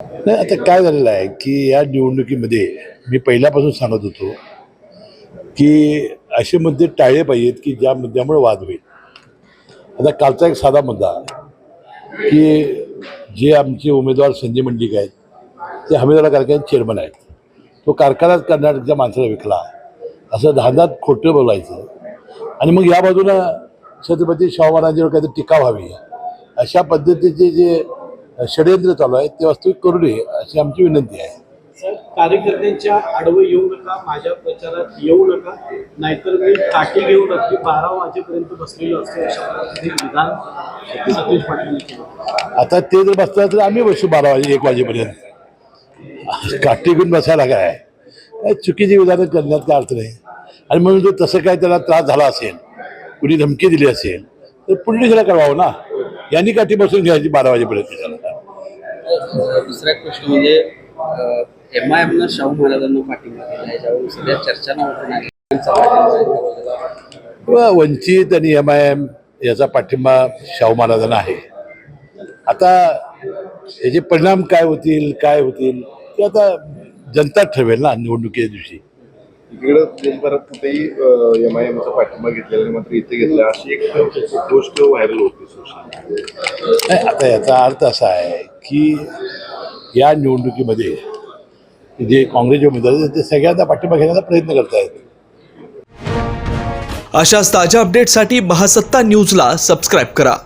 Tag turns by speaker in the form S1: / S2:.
S1: नाही आता काय झालेलं आहे की या निवडणुकीमध्ये मी पहिल्यापासून सांगत होतो की असे मुद्दे टाळले पाहिजेत की ज्या मुद्द्यामुळे वाद होईल. आता कालचा एक साधा मुद्दा की जे आमचे उमेदवार संजय मंडिक आहेत ते हमीदवाला कारखान्यात चेअरमन आहेत. तो कारखानाच कर्नाटकच्या माणसाला विकला. असं धांदात खोटं बोलायचं. आणि मग या बाजूला छत्रपती शाहू महाराजांवर काहीतरी टीका व्हावी. अशा पद्धतीचे जे षडयंत्र चालू आहे ते वास्तविक करू नये अशी आमची विनंती आहे.
S2: कार्यकर्त्यांच्या आडवं येऊ नका माझ्या प्रचारात येऊ नका नाहीतर मी काठी घेऊन अगदी बारा वाजेपर्यंत बसलेलो असतो विधान सतीश पाटील
S1: आता ते जर बसतात तर आम्ही बसू बारा वाजे एक वाजेपर्यंत. काठी घेऊन बसायला काय? काय चुकीची विधानं करण्यात काय अर्थ नाही. आणि म्हणून जर तसं काय त्याला त्रास झाला असेल कुणी धमकी दिली असेल तर पोलिसाला कळवावं ना. यांनी काठी बसून घ्यायची बारा वाजेपर्यंत.
S3: दुसरा एक प्रश्न म्हणजे एम आय एमनं शाहू महाराजांना पाठिंबा दिला याच्यावर सध्या चर्चा नव्हती
S1: वंचित आणि एम आय एम याचा पाठिंबा शाहू महाराजांना आहे. आता याचे परिणाम काय होतील काय होतील ते आता जनता ठरवेल ना निवडणुकीच्या दिवशी.
S4: इकडं देशभरात कुठेही एम आय एमचा पाठिंबा घेतलेला नाही, मात्र इथे घेतला अशी एक गोष्ट व्हायरल होती सोशल
S1: आता याचा अर्थ असा आहे की या निवडणुकीमध्ये जे काँग्रेसचे उमेदवार आहेत ते सगळ्यांना पाठिंबा घेण्याचा प्रयत्न करतायत.
S5: अशाच ताज्या अपडेटसाठी महासत्ता न्यूजला सबस्क्राईब करा.